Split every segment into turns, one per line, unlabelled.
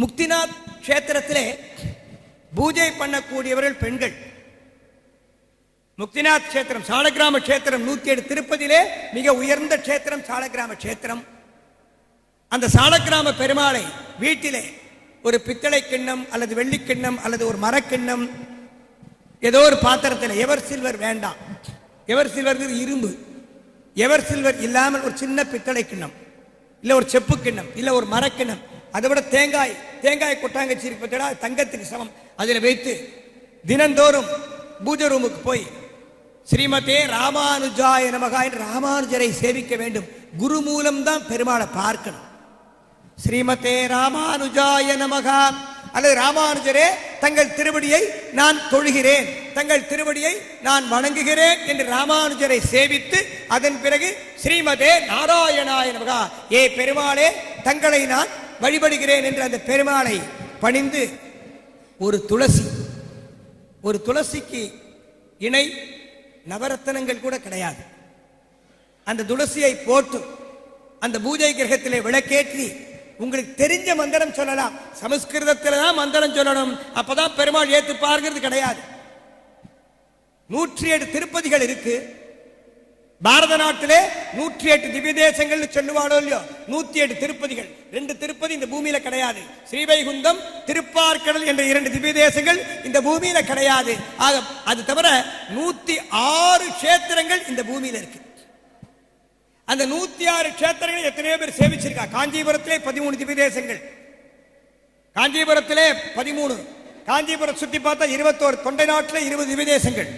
முக்திநாத் கஷேத்திரத்திலே பூஜை பண்ணக்கூடியவர்கள் பெண்கள். முக்திநாத் கஷேத்திரம் சாலகிராம கஷேத்திரம் நூத்தி ஏழு திருப்பதியிலே மிக உயர்ந்த கஷேத்திரம் சாலகிராம கஷேத்திரம். அந்த சாலக்கிராம பெருமாளை வீட்டிலே ஒரு பித்தளை கிண்ணம் அல்லது வெள்ளிக்கிண்ணம் அல்லது ஒரு மரக்கிண்ணம் ஏதோ ஒரு பாத்திரத்தில் எவர் சில்வர் வேண்டாம். எவர் சில்வர் இரும்பு. எவர் சில்வர் இல்லாமல் ஒரு சின்ன பித்தளை கிண்ணம் இல்லை ஒரு செப்பு கிண்ணம் இல்லை ஒரு மரக்கிண்ணம் அதை விட தேங்காய் தேங்காய் கொட்டாங்கச்சி இருக்கு பார்த்தீங்களா தங்கத்துக்கு சமம் அதில் வைத்து தினந்தோறும் பூஜை ரூமுக்கு போய் ஸ்ரீமதே ராமானுஜாய நமகா என்று ராமானுஜரை சேவிக்க வேண்டும். குரு மூலம்தான் பெருமாளை பார்க்கணும். ஸ்ரீமதே ராமானுஜாய நமகா. அல்லது ராமானுஜரே தங்கள் திருவடியை நான் தொழுகிறேன். தங்கள் திருவடியை நான் வணங்குகிறேன் என்று ராமானுஜரை சேவித்து அதன் பிறகு ஸ்ரீமதே நாராயணாய நமகா. ஏ பெருமாளே தங்களை நான் வழிபடுகிறேன் என்று அந்த பெருமாளை பணிந்து ஒரு துளசி ஒரு துளசிக்கு இணை நவரத்தனங்கள் கூட கிடையாது. அந்த துளசியை போட்டு அந்த பூஜை கிரகத்திலே விளக்கேற்றி உங்களுக்கு தெரிஞ்ச மந்திரம் சொல்லலாம் சமஸ்கிருதத்தில் தான் மந்திரம் சொல்லணும் அப்பதான் பெருமாள் ஏத்துப்பாருங்கிறது கிடையாது. நூற்றி திருப்பதிகள் இருக்கு. பாரத நாட்டிலே நூற்றி எட்டு திவ்ய தேசங்கள்னு சொல்லுவாடோ இல்லையோ? நூத்தி எட்டு திருப்பதிகள். ரெண்டு திருப்பதி இந்த பூமியில கிடையாது. ஸ்ரீவைகுந்தம் திருப்பார்கடல் என்ற இரண்டு திவ்ய தேசங்கள் இந்த பூமியில கிடையாது. ஆக அது தவிர நூத்தி ஆறு கஷேத்திரங்கள் இந்த பூமியில இருக்கு. அந்த நூத்தி ஆறு கஷேத்திரங்கள் எத்தனையோ பேர் சேவிச்சிருக்கா? காஞ்சிபுரத்திலே பதிமூணு திவ்ய தேசங்கள் காஞ்சிபுரத்திலே பதிமூணு. காஞ்சிபுரம் சுற்றி பார்த்தா இருபத்தோரு தொண்டை நாட்டிலே இருபது திவ்ய தேசங்கள்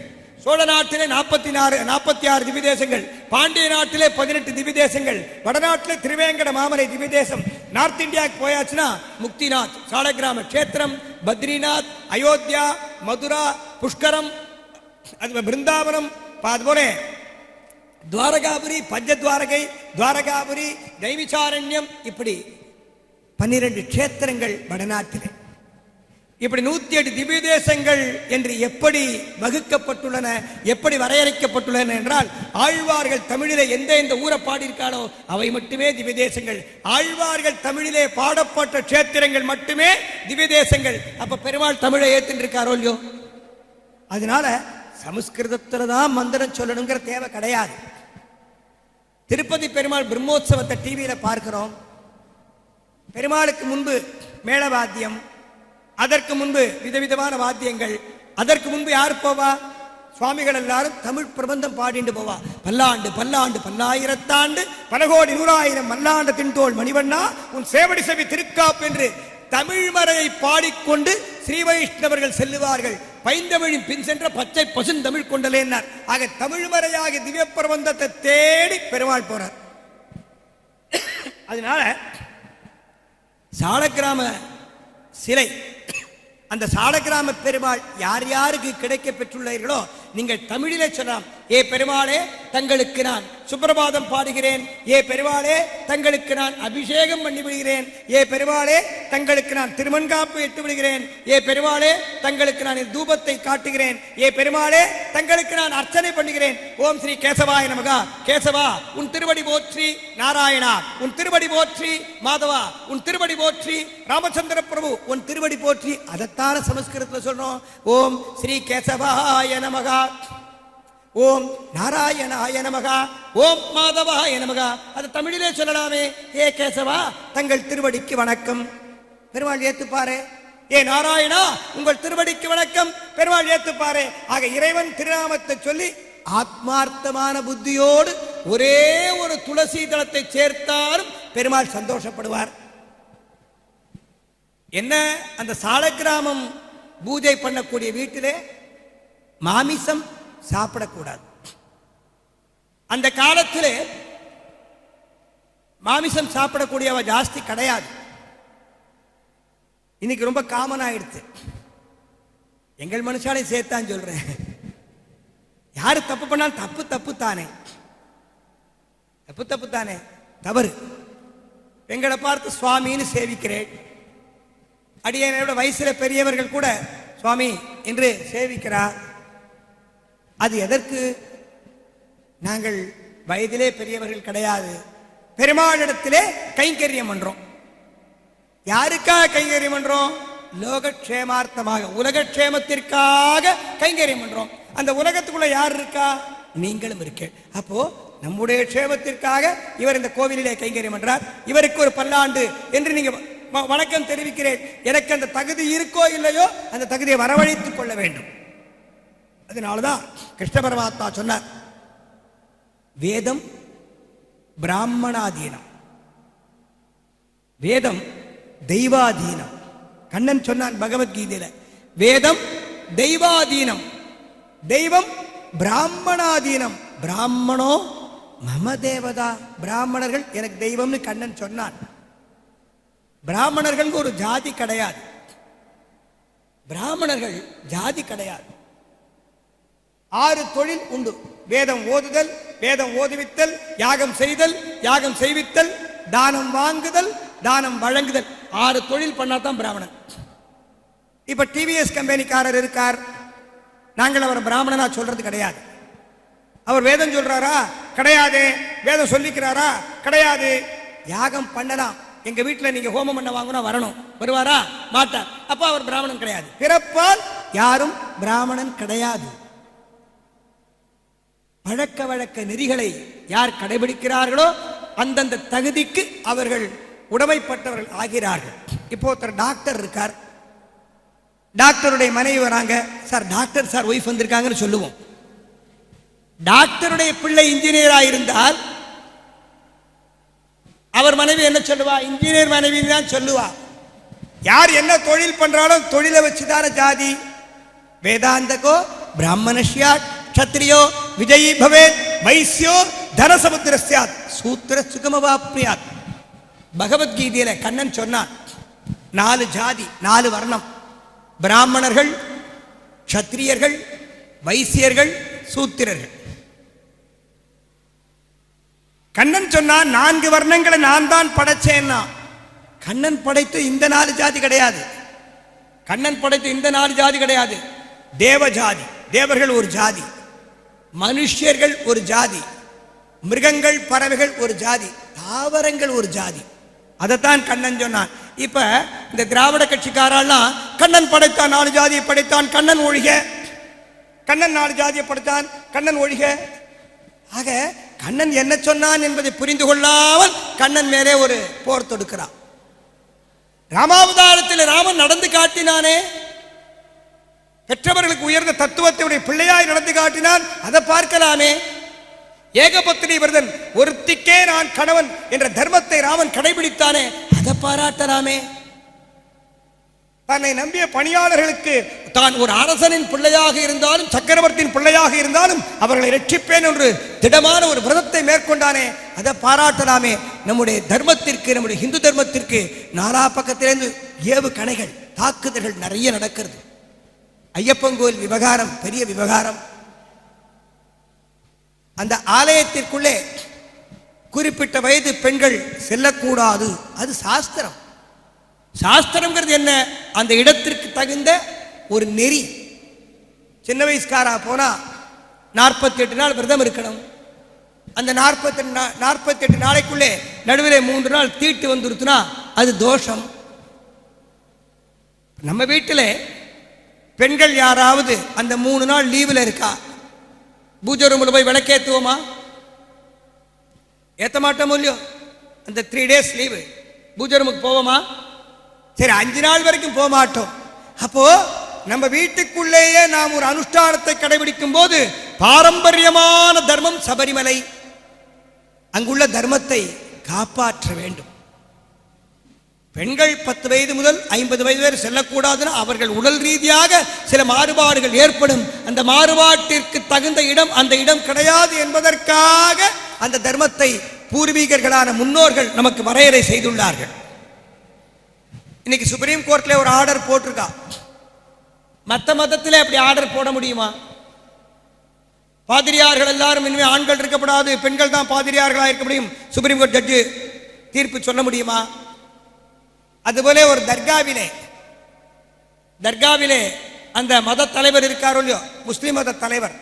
சோழ நாட்டிலே நாற்பத்தி நாலு நாற்பத்தி ஆறு திவிதேசங்கள் பாண்டிய நாட்டிலே பதினெட்டு திவிதேசங்கள் வடநாட்டிலே திருவேங்கட மாமலை திவிதேசம் நார்த் இந்தியாவுக்கு போயாச்சுன்னா முக்திநாத் சாலகிராம கஷேத்திரம் பத்ரிநாத் அயோத்தியா மதுரா புஷ்கரம் அது பிருந்தாவனம் அதுபோல துவாரகாபுரி பஞ்சத்வாரகை துவாரகாபுரி தைவிசாரண்யம் இப்படி பன்னிரண்டு க்ஷேத்திரங்கள் வடநாட்டிலே. இப்படி நூத்தி எட்டு திவ்ய தேசங்கள் என்று எப்படி வகுக்கப்பட்டுள்ளன எப்படி வரையறுக்கப்பட்டுள்ளன என்றால் ஆழ்வார்கள் தமிழிலே எந்த எந்த ஊரை பாடியிருக்காளோ அவை மட்டுமே திவ்ய தேசங்கள் ஆழ்வார்கள் தமிழிலே பாடப்பட்ட கஷேத்திரங்கள் மட்டுமே திவ்ய தேசங்கள் அப்ப பெருமாள் தமிழை ஏத்துருக்காரோ இருக்காரோ இல்லையோ? அதனால சமஸ்கிருதத்துல தான் மந்திரம் சொல்லணுங்கிற தேவை கிடையாது. திருப்பதி பெருமாள் பிரம்மோற்சவத்தை டிவியில பார்க்கிறோம். பெருமாளுக்கு முன்பு மேளவாத்தியம் அதற்கு முன்பு விதவிதமான வாத்தியங்கள். அதற்கு முன்பு யார் போவா? சுவாமிகள் எல்லாரும் தமிழ் பிரபந்தம் பாடிண்டு போவா. பல்லாண்டு பல்லாண்டு பல்லாயிரத்தாண்டு பல கோடி நூறாயிரம் மல்லாண்டு தின்தோள் மணிவண்ணா உன் சேவடி செவி திருக்காப்பு என்று தமிழ் மறையை பாடிக்கொண்டு ஸ்ரீ வைஷ்ணவர்கள் செல்லுவார்கள். பைந்தமிழின் பின் சென்ற பச்சை பசுந்தமிழ் கொண்டலேன்னார். ஆக தமிழ் மறையாக திவ்ய பிரபந்தத்தை தேடி பெருமாள் போறார். அதனால சாலக்கிராம சிலை அந்த சாலக்கிராம பெருமாள் யார் யாருக்கு கிடைக்க பெற்றுள்ளீர்களோ நீங்கள் தமிழிலே சொல்லலாம். ஏ பெருமாளே தங்களுக்கு நான் சுப்பிரபாதம் பாடுகிறேன். ஏ பெருமாளே தங்களுக்கு நான் அபிஷேகம் பண்ணி விடுகிறேன். ஏ பெருமாளே தங்களுக்கு நான் திருமண்காப்பு எட்டு விடுகிறேன். ஏ பெருமாளே தங்களுக்கு நான் என் தூபத்தை காட்டுகிறேன். ஏ பெருமாளே தங்களுக்கு நான் அர்ச்சனை பண்ணுகிறேன். ஓம் ஸ்ரீ கேசவாய நமகா. கேசவா உன் திருவடி போற்றி நாராயணா. உன் திருவடி போற்றி மாதவா. உன் திருவடி போற்றி ராமச்சந்திர பிரபு. உன் திருவடி போற்றி அதைத்தான சமஸ்கிருதத்தில் சொல்றோம். ஓம் ஸ்ரீ கேசவாய நமகா. ஓம் நாராயணாய நமகா ஓம் மாதவாய நமகா. அது தமிழிலே சொல்லலாமே. ஏ கேசவா தங்கள் திருவடிக்கு வணக்கம். பெருமாள் ஏத்துப்பாரு. ஏ நாராயணா உங்கள் திருவடிக்கு வணக்கம். பெருமாள் ஏத்துப்பாரு. ஆக இறைவன் திருநாமத்தை சொல்லி ஆத்மார்த்தமான புத்தியோடு ஒரே ஒரு துளசி தளத்தை சேர்த்தாலும் பெருமாள் சந்தோஷப்படுவார். என்ன? அந்த சால கிராமம் பூஜை பண்ணக்கூடிய வீட்டிலே மாமிசம் சாப்பிடக்கூடாது. அந்த காலத்தில் மாமிசம் சாப்பிடக்கூடியவ ஜாஸ்தி கிடையாது. இன்னைக்கு ரொம்ப காமன் ஆயிடுச்சு. எங்கள் மனுஷாலே சேர்த்தான் சொல்றேன். யாரு தப்பு பண்ணாலும் தப்பு தப்பு தானே. தப்பு தப்பு தானே. தவறு. எங்களை பார்த்து சுவாமின்னு சேவிக்கிறேன். அடியனோட வயசுல பெரியவர்கள் கூட சுவாமி என்று சேவிக்கிறார். அது எதற்கு? நாங்கள் வயதிலே பெரியவர்கள் கிடையாது. பெருமாளிடத்திலே கைங்கரியம் பண்றோம். யாருக்காக கைங்கரியம் பண்றோம்? லோகக்ஷேமார்த்தமாக உலகக்ஷேமத்திற்காக கைங்கரியம் பண்றோம். அந்த உலகத்துக்குள்ள யார் இருக்கா? நீங்களும் இருக்க அப்போ நம்முடைய க்ஷேமத்திற்காக இவர் இந்த கோவிலிலே கைங்கரியம் பண்றார். இவருக்கு ஒரு பல்லாண்டு என்று நீங்க வ- வணக்கம் தெரிவிக்கிறேன். எனக்கு அந்த தகுதி இருக்கோ இல்லையோ அந்த தகுதியை வரவழைத்துக் கொள்ள வேண்டும். அதனாலதான் கிருஷ்ண பரமாத்மா சொன்னார் வேதம் பிராமணாதீனம். வேதம் தெய்வாதீனம். கண்ணன் சொன்னான் பகவத்கீதையில வேதம் தெய்வாதீனம். தெய்வம் பிராமணாதீனம். பிராமணோ மம தேவதா. பிராமணர்கள் எனக்கு தெய்வம்னு கண்ணன் சொன்னான். பிராமணர்கள் ஒரு ஜாதி கிடையாது. பிராமணர்கள் ஜாதி கிடையாது. ஆறு தொழில் உண்டு. வேதம் ஓதுதல் வேதம் ஓதுவித்தல் யாகம் செய்தல் யாகம் செய்வித்தல் தானம் வாங்குதல் தானம் வழங்குதல். ஆறு தொழில் பண்ணாதான் பிராமணன். இப்ப டிவிஎஸ் கம்பெனிக்காரர் இருக்கார். நாங்கள் அவர் பிராமணனா சொல்றது கிடையாது. அவர் வேதம் சொல்றாரா? கிடையாது. வேதம் சொல்லிக்கிறாரா? கிடையாது. யாகம் பண்ணலாம். எங்க வீட்டில் நீங்க ஹோமம் பண்ண வாங்கினா வரணும். வருவாரா? மாட்டார். அப்ப அவர் பிராமணன் கிடையாது. பிறப்பால் யாரும் பிராமணன் கிடையாது. பழக்க வழக்க நெறிகளை யார் கடைபிடிக்கிறார்களோ அந்தந்த தகுதிக்கு அவர்கள் உடமைப்பட்டவர்கள் ஆகிறார்கள். இப்போ ஒருத்தர் டாக்டர் இருக்கார். டாக்டருடைய மனைவி வராங்க. சார் டாக்டர் சார் ஒய்ஃப் வந்திருக்காங்கன்னு சொல்லுவோம். டாக்டருடைய பிள்ளை இன்ஜினியராக இருந்தால் அவர் மனைவி என்ன சொல்லுவா? இன்ஜினியர் மனைவி தான் சொல்லுவா. யார் என்ன தொழில் பண்றாலும் தொழிலை வச்சுதான ஜாதி. வேதாந்தகோ பிராமணஷ்யா கத்திரியோ விஜயி பவேத் வைசியோ தனசமுத்திர சியாத் சூத்திர சுகமவாப்ரியாத் பகவத்கீதையில கண்ணன் சொன்னான் நாலு ஜாதி நாலு வர்ணம் பிராமணர்கள் க்ஷத்திரியர்கள் வைசியர்கள் சூத்திரர்கள்। கண்ணன் சொன்னான் நான்கு வர்ணங்களை நான் தான் படைச்சேன்னா கண்ணன் படைத்து இந்த நாலு ஜாதி கிடையாது. கண்ணன் படைத்து இந்த நாலு ஜாதி கிடையாது. தேவ ஜாதி தேவர்கள் ஒரு ஜாதி. மனுஷர்கள் ஒரு ஜாதி மிருகங்கள் பறவைகள் ஒரு ஜாதி தாவரங்கள் ஒரு ஜாதி. அதைத்தான் கண்ணன் சொன்னான். இப்ப இந்த திராவிட கட்சிக்காரெல்லாம் கண்ணன் படைத்தான் நாலு ஜாதியை படைத்தான் கண்ணன் ஒழிக. கண்ணன் நாலு ஜாதியை படைத்தான் கண்ணன் ஒழிக. ஆக கண்ணன் என்ன சொன்னான் என்பதை புரிந்து கொள்ளாமல் கண்ணன் மேலே ஒரு போர் தொடுக்கிறான். ராமாவதாரத்தில் ராமன் நடந்து காட்டினானே பெற்றவர்களுக்கு உயர்ந்த தத்துவத்தை பிள்ளையாய் நடந்து காட்டினான். அதை பார்க்கலாமே. ஏகபத்தினி விரதன் ஒருத்திக்கே நான் கணவன் என்ற தர்மத்தை ராமன் கடைபிடித்தானே. அதை பாராட்டலாமே. தன்னை நம்பிய பணியாளர்களுக்கு தான் ஒரு அரசனின் பிள்ளையாக இருந்தாலும் சக்கரவர்த்தியின் பிள்ளையாக இருந்தாலும் அவர்களை ரட்சிப்பேன் என்று திடமான ஒரு விரதத்தை மேற்கொண்டானே. அதை பாராட்டலாமே. நம்முடைய தர்மத்திற்கு நம்முடைய இந்து தர்மத்திற்கு நாலா பக்கத்திலிருந்து ஏவு கணைகள் தாக்குதல்கள் நிறைய நடக்கிறது. ஐயப்பன் கோயில் விவகாரம் பெரிய விவகாரம். அந்த ஆலயத்திற்குள்ளே குறிப்பிட்ட வயது பெண்கள் செல்லக்கூடாது. அது சாஸ்திரம். சாஸ்திரம்ங்கிறது என்ன? அந்த இடத்திற்கு தகுந்த ஒரு நெறி. சின்ன வயசுக்காரா போனால் நாற்பத்தி எட்டு நாள் விரதம் இருக்கணும். அந்த நாற்பத்தி நாற்பத்தி எட்டு நாளைக்குள்ளே நடுவிலே மூன்று நாள் தீட்டு வந்துருத்துனா அது தோஷம். நம்ம வீட்டில் பெண்கள் யாராவது அந்த மூணு நாள் லீவில் இருக்கா? பூஜை ரூமில் போய் விளக்கேற்றுவோமா ஏற்ற மாட்டோமோ இல்லையோ? அந்த த்ரீ டேஸ் லீவு பூஜை ரூமுக்கு போவோமா? சரி அஞ்சு நாள் வரைக்கும் போக மாட்டோம். அப்போ நம்ம வீட்டுக்குள்ளேயே நாம் ஒரு அனுஷ்டானத்தை கடைபிடிக்கும் போது பாரம்பரியமான தர்மம் சபரிமலை. அங்குள்ள தர்மத்தை காப்பாற்ற வேண்டும். பெண்கள் பத்து வயது முதல் ஐம்பது வயது வரை செல்லக்கூடாதுன்னு அவர்கள் உடல் ரீதியாக சில மாறுபாடுகள் ஏற்படும். அந்த மாறுபாட்டிற்கு தகுந்த இடம் அந்த இடம் கிடையாது என்பதற்காக அந்த தர்மத்தை பூர்வீகர்களான முன்னோர்கள் நமக்கு வரையறை செய்துள்ளார்கள். இன்னைக்கு சுப்ரீம் கோர்ட்ல ஒரு ஆர்டர் போட்டிருக்கா? மற்ற மதத்தில் அப்படி ஆர்டர் போட முடியுமா? பாதிரியார்கள் எல்லாரும் இனிமேல் ஆண்கள் இருக்கப்படாது பெண்கள் தான் பாதிரியார்களாக இருக்க முடியும்? சுப்ரீம் கோர்ட் ஜட்ஜு தீர்ப்பு சொல்ல முடியுமா? அதுபோல ஒரு தர்காவிலே தர்காவிலே அந்த மத தலைவர் இருக்காரோ இல்லையோ? முஸ்லீம் மத தலைவர்.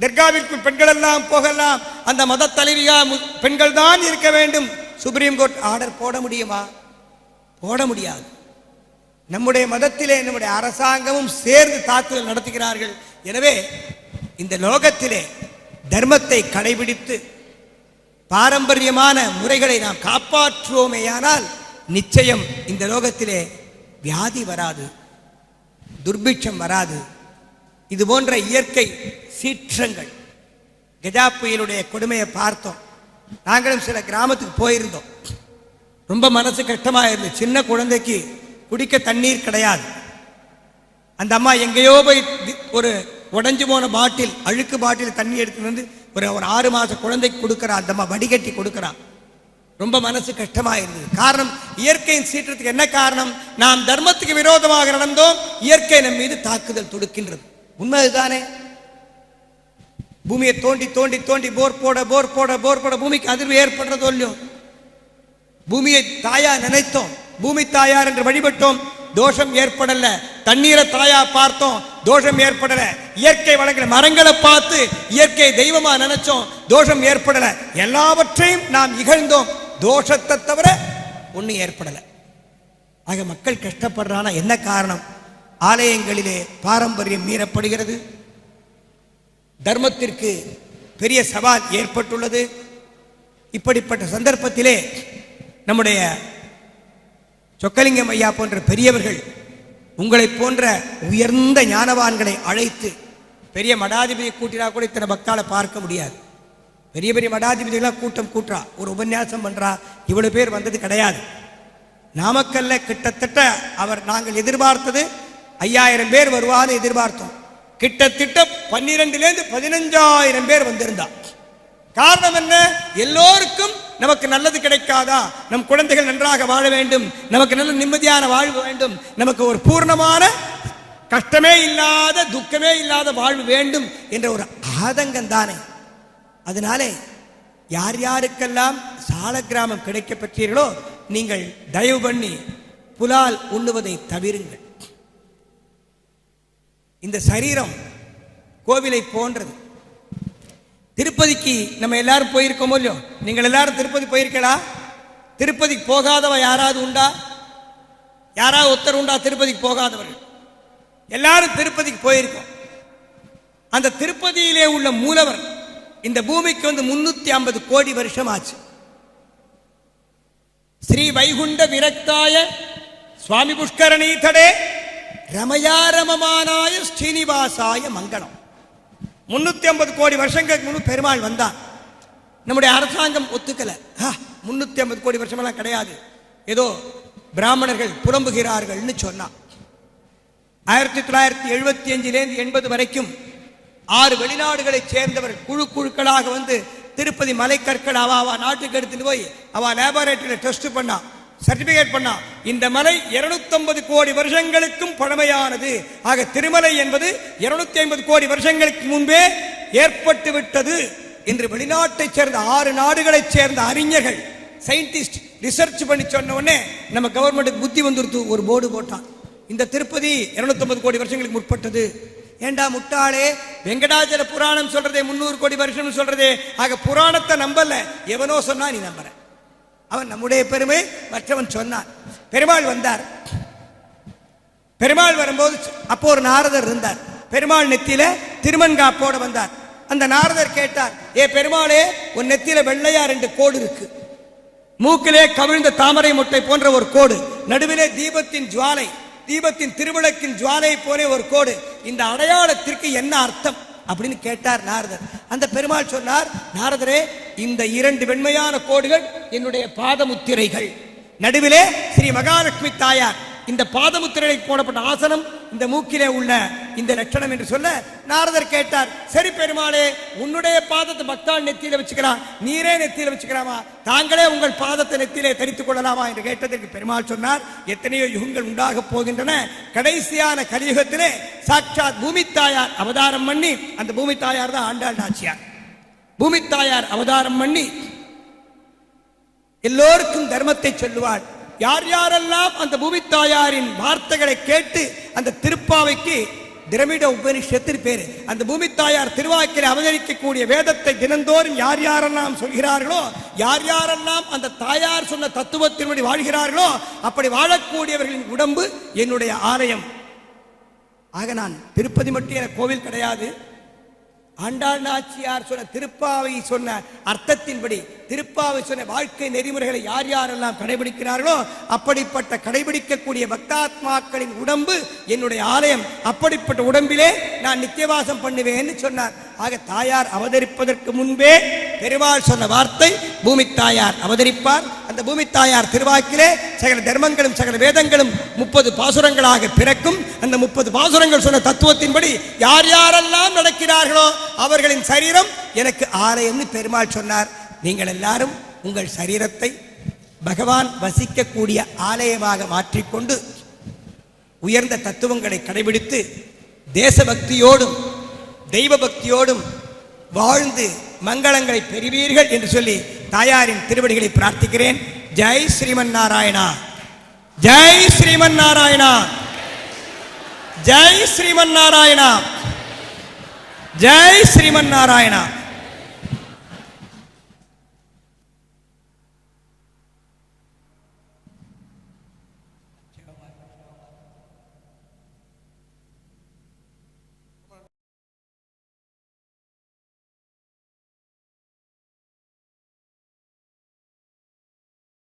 தர்காவிற்குள் பெண்கள் எல்லாம் போகலாம். அந்த மத தலைவியா பெண்கள் தான் இருக்க வேண்டும். சுப்ரீம் கோர்ட் ஆர்டர் போட முடியுமா? போட முடியாது. நம்முடைய மதத்திலே நம்முடைய அரசாங்கமும் சேர்ந்து தாக்குதல் நடத்துகிறார்கள். எனவே இந்த லோகத்திலே தர்மத்தை கடைபிடித்து பாரம்பரியமான முறைகளை நாம் காப்பாற்றுவோமேயானால் நிச்சயம் இந்த லோகத்திலே வியாதி வராது துர்பிட்சம் வராது. இது போன்ற இயற்கை சீற்றங்கள். கஜா புயலுடைய கொடுமையை பார்த்தோம். நாங்களும் சில கிராமத்துக்கு போயிருந்தோம். ரொம்ப மனசு கஷ்டமாக இருந்தது சின்ன குழந்தைக்கு குடிக்க தண்ணீர் கிடையாது. அந்த அம்மா எங்கேயோ போய் ஒரு உடஞ்சு போன பாட்டில் அழுக்கு பாட்டில் தண்ணி எடுத்துட்டு வந்து ஒரு ஒரு ஆறு மாத குழந்தைக்கு கொடுக்குறா அந்த அம்மா வடிகட்டி கொடுக்குறான் ரொம்ப மனசு கஷ்டமாக இருந்தது காரணம் இயற்கையின் சீற்றத்துக்கு என்ன காரணம்? நாம் தர்மத்துக்கு விரோதமாக நடந்தோம் இயற்கை நம் மீது தாக்குதல் தொடுக்கின்றது. உண்மைதுதானே பூமியை தோண்டி தோண்டி தோண்டி போர் போட போர் போட போர் போட பூமிக்கு அதிர்வு ஏற்படுறதோ இல்லையோ? பூமியை தாயா நினைத்தோம். பூமி தாயார் என்று வழிபட்டோம். தோஷம் ஏற்படல. தண்ணீரை தாயா பார்த்தோம். தோஷம் ஏற்படல. இயற்கை வளங்களை மரங்களை பார்த்து இயற்கை தெய்வமா நினைச்சோம். தோஷம் ஏற்படல. எல்லாவற்றையும் நாம் இகழ்ந்தோம். தோஷத்தை தவிர ஒன்றும் ஏற்படலை. ஆக மக்கள் கஷ்டப்படுறானா என்ன காரணம்? ஆலயங்களிலே பாரம்பரியம் மீறப்படுகிறது. தர்மத்திற்கு பெரிய சவால் ஏற்பட்டுள்ளது. இப்படிப்பட்ட சந்தர்ப்பத்திலே நம்முடைய சொக்கலிங்கம் ஐயா போன்ற பெரியவர்கள் உங்களைப் போன்ற உயர்ந்த ஞானவான்களை அழைத்து பெரிய மடாதிபதியை கூட்டினா கூட இத்தனை பக்தால பார்க்க முடியாது. பெரிய பெரிய மடாதிபதிகளாக கூட்டம் கூட்டுறா. ஒரு உபன்யாசம் பண்ணுறா இவ்வளோ பேர் வந்தது கிடையாது. நாமக்கல்ல கிட்டத்தட்ட அவர் நாங்கள் எதிர்பார்த்தது ஐயாயிரம் பேர் வருவான்னு எதிர்பார்த்தோம். கிட்டத்தட்ட பன்னிரெண்டுலேருந்து பதினஞ்சாயிரம் பேர் வந்திருந்தா. காரணம் என்ன? எல்லோருக்கும் நமக்கு நல்லது கிடைக்காதா? நம் குழந்தைகள் நன்றாக வாழ வேண்டும். நமக்கு நல்ல நிம்மதியான வாழ்வு வேண்டும். நமக்கு ஒரு பூர்ணமான கஷ்டமே இல்லாத துக்கமே இல்லாத வாழ்வு வேண்டும் என்ற ஒரு ஆதங்கம் தானே அதனாலே யார் யாருக்கெல்லாம் சால கிராமம் கிடைக்கப்பட்டீர்களோ நீங்கள் தயவு பண்ணி புலால் உண்ணுவதை தவிருங்கள். இந்த சரீரம் கோவிலை போன்றது. திருப்பதிக்கு நம்ம எல்லாரும் போயிருக்கோமோ இல்லையோ? நீங்கள் எல்லாரும் திருப்பதி போயிருக்கலா திருப்பதிக்கு போகாதவ யாராவது உண்டா? யாராவது ஒருத்தர் உண்டா திருப்பதிக்கு போகாதவர்கள்? எல்லாரும் திருப்பதிக்கு போயிருக்கோம். அந்த திருப்பதியிலே உள்ள மூலவர் இந்த பூமிக்கு வந்து முன்னூத்தி ஐம்பது கோடி வருஷம் ஆச்சு ஸ்ரீ வைகுண்ட விரக்தாய சுவாமி புஷ்கரணீதடே ரமயாரமமானாய ஸ்ரீனிவாசாய மங்களம். முன்னூத்தி ஐம்பது கோடி வருஷங்களுக்கு முன்பு பெருமாள் வந்தான். நம்முடைய அரசாங்கம் ஒத்துக்கல. முன்னூத்தி ஐம்பது கோடி வருஷமெல்லாம் கிடையாது. ஏதோ பிராமணர்கள் புலம்புகிறார்கள்னு சொன்னான். ஆயிரத்தி தொள்ளாயிரத்தி எழுபத்தி அஞ்சிலேருந்து எண்பது வரைக்கும் ஆறு வெளிநாடுகளைச் சேர்ந்தவர் குழு குழுக்களாக வந்து திருப்பதி மலைக்கற்கள் அவ அவ நாட்டுக்கு எடுத்துட்டு போய் அவ லேபரேட்டரியில் டெஸ்ட் பண்ணா சர்டிபிகேட் பண்ணா. இந்த மலை 250 கோடி வருஷங்களுக்கும் பழமையானது. ஆக திருமலை என்பது 250 ஐம்பது கோடி வருஷங்களுக்கு முன்பே ஏற்பட்டு விட்டது என்று வெளிநாட்டைச் சேர்ந்த ஆறு நாடுகளைச் சேர்ந்த அறிஞர்கள் சயின்டிஸ்ட் ரிசர்ச் பண்ணி சொன்ன உடனே நம்ம கவர்மெண்ட்டுக்கு புத்தி வந்துருத்து ஒரு போர்டு போட்டான். இந்த திருப்பதி 250 கோடி வருஷங்களுக்கு முற்பட்டது. ஏண்டா முட்டாளே? வெங்கடாச்சல புராணம் சொல்றதே முன்னூறு கோடி வருஷம் சொல்றதே. ஆக புராணத்தை நம்பல. எவனோ சொன்னா நீ நம்புற. அவன் நம்முடைய பெருமை மற்றவன் சொன்னான். பெருமாள் வந்தார். பெருமாள் வரும்போது அப்போ ஒரு நாரதர் இருந்தார். பெருமாள் நெத்தியில திருமண்காப்போட வந்தார். அந்த நாரதர் கேட்டார் ஏ பெருமாளே உன் நெத்தியில வெள்ளையா ரெண்டு கோடு இருக்கு. மூக்கிலே கவிழ்ந்த தாமரை முட்டை போன்ற ஒரு கோடு. நடுவிலே தீபத்தின் ஜுவாலை. தீபத்தின் திருவிளக்கின் ஜுவாலை போலே ஒரு கோடு. இந்த அடையாளத்திற்கு என்ன அர்த்தம்? அப்படின்னு கேட்டார் நாரதர். அந்த பெருமாள் சொன்னார் நாரதரே இந்த இரண்டு வெண்மையான கோடுகள் என்னுடைய பாதமுத்திரைகள். நடுவிலே ஸ்ரீ மகாலட்சுமி தாயார் இந்த பாதமுத்திரை போடப்பட்ட ஆசனம் இந்த மூக்கிலே உள்ள இந்த லட்சணம் என்று சொல்ல நாரதர் கேட்டார் சரி பெருமாளே உன்னுடைய பாதத்தை பக்தாள் நெத்தியில வச்சுக்கலாம் நீரே நெத்தியில வச்சுக்கலாமா தாங்களே உங்கள் பாதத்தை நெத்தியிலே தரித்துக் கொள்ளலாமா? என்று கேட்டதற்கு பெருமாள் சொன்னார் எத்தனையோ யுகங்கள் உண்டாக போகின்றன. கடைசியான கலியுகத்திலே சாட்சாத் பூமி தாயார் அவதாரம் பண்ணி அந்த பூமி தாயார் தான் ஆண்டாள் நாச்சியார். பூமி தாயார் அவதாரம் பண்ணி எல்லோருக்கும் தர்மத்தை சொல்லுவாள். யார் யாரெல்லாம் அந்த பூமி தாயாரின் வார்த்தைகளை கேட்டு அந்த திருப்பாவைக்கு திரமிட உபனிஷத்தின் பேர் அந்த பூமி தாயார் திருவாக்கில் அவதரிக்கக்கூடிய வேதத்தை தினந்தோறும் யார் யாரெல்லாம் சொல்கிறார்களோ யார் யாரெல்லாம் அந்த தாயார் சொன்ன தத்துவத்தின்படி வாழ்கிறார்களோ அப்படி வாழக்கூடியவர்களின் உடம்பு என்னுடைய ஆலயம். ஆக நான் திருப்பதி மட்டும் என கோவில் கிடையாது. ஆண்டாள் நாச்சியார் சொன்ன திருப்பாவை சொன்ன அர்த்தத்தின்படி திருப்பாவை சொன்ன வாழ்க்கை நெறிமுறைகளை யார் யாரெல்லாம் கடைபிடிக்கிறார்களோ அப்படிப்பட்ட கடைபிடிக்கக்கூடிய பக்தாத்மாக்களின் உடம்பு என்னுடைய ஆலயம். அப்படிப்பட்ட உடம்பிலே நான் நித்தியவாசம் பண்ணுவேன்னு சொன்னார். ஆக தாயார் அவதரிப்பதற்கு முன்பே பெருமாள் சொன்ன வார்த்தை பூமி தாயார் அவதரிப்பார். அந்த பூமி தாயார் திருவாக்கிலே சகல தர்மங்களும் சகல வேதங்களும் முப்பது பாசுரங்களாக பிறக்கும். அந்த முப்பது பாசுரங்கள் சொன்ன தத்துவத்தின்படி யார் யாரெல்லாம் நடக்கிறார்களோ அவர்களின் சரீரம் எனக்கு ஆலயம்னு பெருமாள் சொன்னார். நீங்கள் எல்லாரும் உங்கள் சரீரத்தை பகவான் வசிக்கக்கூடிய ஆலயமாக மாற்றிக்கொண்டு உயர்ந்த தத்துவங்களை கடைபிடித்து தேசபக்தியோடும் தெய்வ பக்தியோடும் வாழ்ந்து மங்களங்களை பெறுவீர்கள் என்று சொல்லி தாயாரின் திருவடிகளை பிரார்த்திக்கிறேன். ஜெய் ஸ்ரீமன் நாராயணா ஜெய் ஸ்ரீமன் நாராயணா ஜெய் ஸ்ரீமன் நாராயணா ஜெய் ஸ்ரீமன் நாராயணா